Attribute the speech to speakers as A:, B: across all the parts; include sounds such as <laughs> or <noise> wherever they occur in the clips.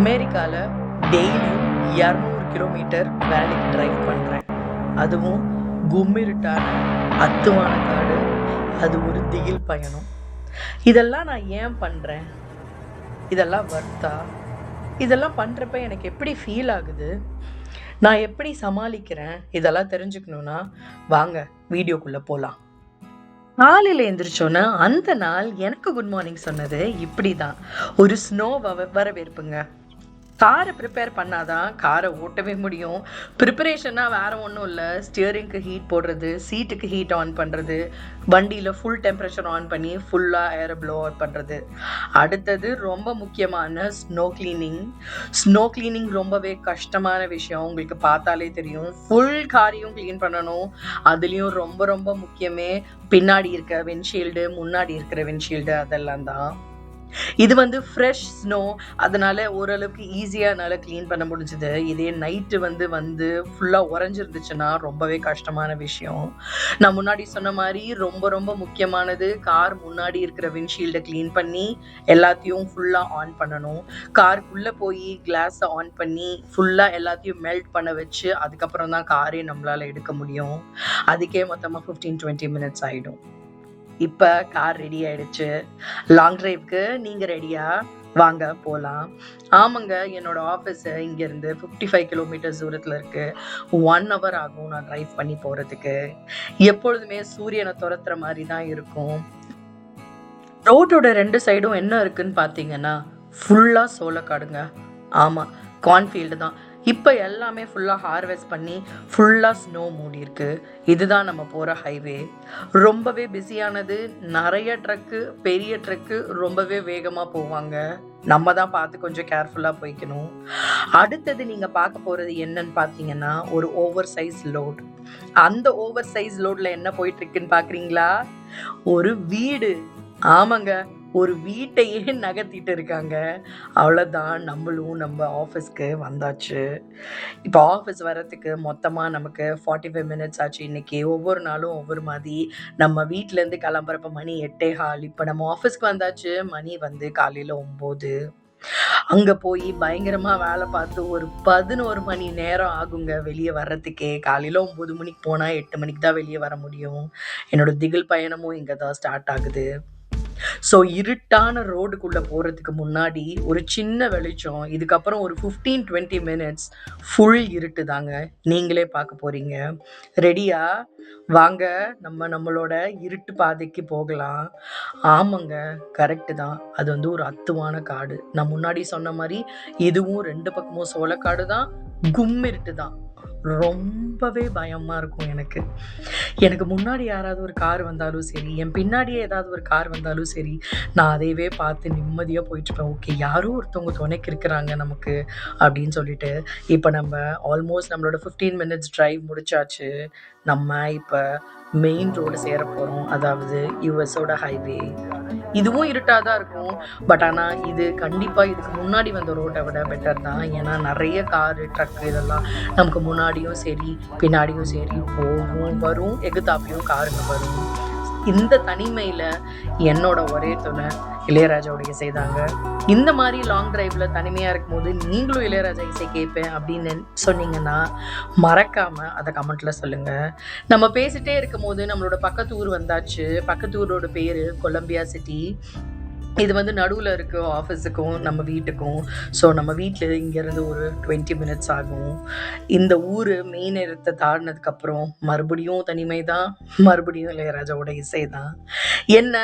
A: அமெரிக்காவில் டெய்லி இரநூறு கிலோமீட்டர் வேலைக்கு ட்ரைவ் பண்ணுறேன் அதுவும் கும்மிருட்டான அத்துவான காடு அது ஒரு திகில் பயணம். இதெல்லாம் நான் ஏன் பண்ணுறேன் இதெல்லாம் வர்த்தா இதெல்லாம் பண்ணுறப்ப எனக்கு எப்படி ஃபீல் ஆகுது? நான் எப்படி சமாளிக்கிறேன்? இதெல்லாம் தெரிஞ்சுக்கணுன்னா வாங்க வீடியோக்குள்ளே போகலாம் காலையில் எந்திரிச்சோன்னே அந்த நாள் எனக்கு குட் மார்னிங் சொன்னது இப்படி தான் ஒரு ஸ்னோ வ வரவேற்புங்க. காரை ப்ரிப்பேர் பண்ணாதான் காரை ஓட்டவே முடியும். ப்ரிப்பரேஷனாக வேறு ஒன்றும் இல்லை. ஸ்டியரிங்க்கு ஹீட் போடுறது சீட்டுக்கு ஹீட் ஆன் பண்ணுறது வண்டியில் ஃபுல் டெம்பரேச்சர் ஆன் பண்ணி ஃபுல்லாக ஏர் ப்ளோ அவுட் பண்ணுறது அடுத்தது ரொம்ப முக்கியமான ஸ்னோ கிளீனிங் ஸ்னோ கிளீனிங் ரொம்பவே கஷ்டமான விஷயம். உங்களுக்கு பார்த்தாலே தெரியும். ஃபுல் காரையும் க்ளீன் பண்ணணும். அதுலேயும் ரொம்ப ரொம்ப முக்கியமே பின்னாடி இருக்க விண்ட்ஷீல்டு முன்னாடி இருக்கிற விண்ட்ஷீல்டு அதெல்லாம் தான். இது வந்து ஃப்ரெஷ் ஸ்னோ அதனால ஓரளவுக்கு ஈஸியாக என்னால் க்ளீன் பண்ண முடிஞ்சுது. இதே நைட்டு வந்து வந்து ஃபுல்லாக உறைஞ்சிருந்துச்சுன்னா ரொம்பவே கஷ்டமான விஷயம். நான் முன்னாடி சொன்ன மாதிரி ரொம்ப ரொம்ப முக்கியமானது கார் முன்னாடி இருக்கிற விண்ட்ஷீல்டை க்ளீன் பண்ணி எல்லாத்தையும் ஃபுல்லாக ஆன் பண்ணணும். காருக்குள்ளே போய் கிளாஸை ஆன் பண்ணி ஃபுல்லாக எல்லாத்தையும் மெல்ட் பண்ண வச்சு அதுக்கப்புறம் தான் காரே நம்மளால் எடுக்க முடியும். அதுக்கே மொத்தமாக ஃபிஃப்டீன் டுவெண்ட்டி மினிட்ஸ் ஆகிடும் இப்போ கார் ரெடி ஆயிடுச்சு. லாங் டிரைவ்க்கு நீங்கள் ரெடியா வாங்க போகலாம் ஆமாங்க என்னோட ஆஃபீஸ் இங்கேருந்து ஃபிஃப்டி ஃபைவ் கிலோமீட்டர்ஸ் தூரத்தில் இருக்குது ஒன் ஹவர் ஆகும் நான் ட்ரைவ் பண்ணி போகிறதுக்கு எப்பொழுதுமே சூரியனை துரத்துற மாதிரி தான் இருக்கும். ரோட்டோட ரெண்டு சைடும் என்ன இருக்குன்னு பார்த்தீங்கன்னா ஃபுல்லாக சோளக்காடுங்க. ஆமாம் கார்ன்ஃபீல்டு தான். இப்போ எல்லாமே ஃபுல்லாக ஹார்வெஸ்ட் பண்ணி ஃபுல்லாக ஸ்னோ மூடி இதுதான் நம்ம போகிற ஹைவே ரொம்பவே பிஸியானது நிறைய ட்ரக்கு பெரிய ட்ரக்கு ரொம்பவே வேகமாக போவாங்க. நம்ம தான் பார்த்து கொஞ்சம் கேர்ஃபுல்லாக போய்க்கணும். அடுத்தது நீங்கள் பார்க்க போகிறது என்னன்னு பார்த்தீங்கன்னா ஒரு ஓவர் சைஸ் லோட் அந்த ஓவர் சைஸ் லோடில் என்ன போயிட்டுருக்குன்னு பார்க்குறீங்களா? ஒரு வீடு. ஆமாங்க. ஒரு வீட்டையே <laughs> நகர்த்திட்டு இருக்காங்க. அவ்வளோதான் நம்மளும் நம்ம ஆஃபீஸ்க்கு வந்தாச்சு. இப்போ ஆஃபீஸ் வரத்துக்கு மொத்தமாக நமக்கு ஃபார்ட்டி ஃபைவ் மினிட்ஸ் ஆச்சு. இன்றைக்கி ஒவ்வொரு நாளும் ஒவ்வொரு மாதிரி நம்ம வீட்டிலேருந்து கிளம்புறப்ப மணி எட்டே ஹால் இப்போ நம்ம ஆஃபீஸ்க்கு வந்தாச்சு. மணி வந்து காலையில் ஒம்பது அங்கே போய் பயங்கரமாக வேலை பார்த்து ஒரு பதினோரு மணி நேரம் ஆகுங்க வெளியே வர்றதுக்கே. காலையில் ஒம்பது மணிக்கு போனால் எட்டு மணிக்கு தான் வெளியே வர முடியும். என்னோட திகில் பயணமும் இங்கே தான் ஸ்டார்ட் ஆகுது. ஸோ இருட்டான ரோடுக்குள்ளே போகிறதுக்கு முன்னாடி ஒரு சின்ன வெளிச்சம் இதுக்கப்புறம் ஒரு ஃபிஃப்டீன் டுவெண்ட்டி மினிட்ஸ் ஃபுல் இருட்டு தாங்க. நீங்களே பார்க்க போகிறீங்க ரெடியா வாங்க நம்ம நம்மளோட இருட்டு பாதைக்கு போகலாம். ஆமாங்க கரெக்டு தான். அது வந்து ஒரு அத்துவான காடு. நான் முன்னாடி சொன்ன மாதிரி இதுவும் ரெண்டு பக்கமும் சோளக்காடு தான். கும்மிருட்டு தான். ரொம்பவே பயமாக இருக்கும் எனக்கு. எனக்கு முன்னாடி யாராவது ஒரு கார் வந்தாலும் சரி என் பின்னாடியே ஏதாவது ஒரு கார் வந்தாலும் சரி நான் அதையவே பார்த்து நிம்மதியாக போயிட்டுருப்பேன். ஓகே யாரோ ஒருத்தவங்க துணைக்கு இருக்கிறாங்க நமக்கு அப்படின்னு சொல்லிட்டு இப்போ நம்ம ஆல்மோஸ்ட் நம்மளோட ஃபிஃப்டீன் மினிட்ஸ் ட்ரைவ் முடிச்சாச்சு. நம்ம இப்போ மெயின் ரோடு சேர போகிறோம் அதாவது யூஎஸோட ஹைவே இதுவும் இருட்டாக தான் இருக்கும். பட் ஆனால் இது கண்டிப்பாக இதுக்கு முன்னாடி வந்த ரோட்டை விட பெட்டர் தான். ஏன்னா நிறைய காரு ட்ரக்கு இதெல்லாம் நமக்கு முன்னாடியும் சரி பின்னாடியும் சரி போகும் வரும். எகுத்தாப்பியும் காருங்க வரும். இந்த தனிமையில் என்னோட ஒரே துணை இளையராஜாவோட இசை தாங்க இந்த மாதிரி லாங் டிரைவ்ல தனிமையாக இருக்கும்போது நீங்களும் இளையராஜா இசை கேட்பேன் அப்படின்னு சொன்னீங்கன்னா மறக்காம அதை கமெண்ட்ல சொல்லுங்க. நம்ம பேசிட்டே இருக்கும் போது நம்மளோட பக்கத்து ஊர் வந்தாச்சு. பக்கத்து ஊரோட பேரு கொலம்பியா சிட்டி. இது வந்து நடுவில் இருக்க ஆஃபீஸுக்கும் நம்ம வீட்டுக்கும். ஸோ நம்ம வீட்டில் இங்கேருந்து ஒரு டுவெண்ட்டி மினிட்ஸ் ஆகும். இந்த ஊர் மெயின் இடத்தை தாண்டினதுக்கப்புறம் மறுபடியும் தனிமை தான் மறுபடியும் இளையராஜாவோட இசை தான் என்ன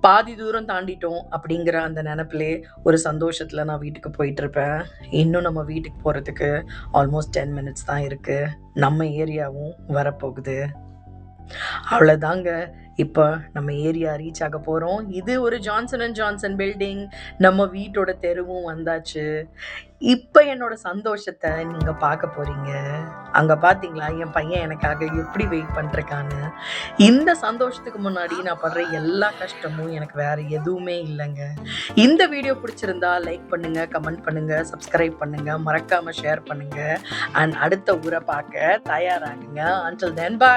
A: பாதி தூரம் தாண்டிட்டோம் அப்படிங்கிற அந்த நினப்பிலே ஒரு சந்தோஷத்தில் நான் வீட்டுக்கு போயிட்டு இருப்பேன் இன்னும் நம்ம வீட்டுக்கு போகிறதுக்கு ஆல்மோஸ்ட் டென் மினிட்ஸ் தான் இருக்குது நம்ம ஏரியாவும் வரப்போகுது. அவ்வளோதாங்க இப்போ நம்ம ஏரியா ரீச் ஆக போகிறோம் இது ஒரு ஜான்சன் அண்ட் ஜான்சன் பில்டிங் நம்ம வீட்டோட தெருவும் வந்தாச்சு. இப்போ என்னோட சந்தோஷத்தை நீங்கள் பார்க்க போகிறீங்க அங்கே பார்த்தீங்களா என் பையன் எனக்காக எப்படி வெயிட் பண்ணிருக்கான்னு இந்த சந்தோஷத்துக்கு முன்னாடி நான் படுற எல்லா கஷ்டமும் எனக்கு வேறு எதுவுமே இல்லைங்க. இந்த வீடியோ பிடிச்சிருந்தா லைக் பண்ணுங்கள் கமெண்ட் பண்ணுங்கள் சப்ஸ்கிரைப் பண்ணுங்கள் மறக்காமல் ஷேர் பண்ணுங்கள் அண்ட் அடுத்த ஊரை பார்க்க தயாராகுங்க. அன்டில் தென் பாய்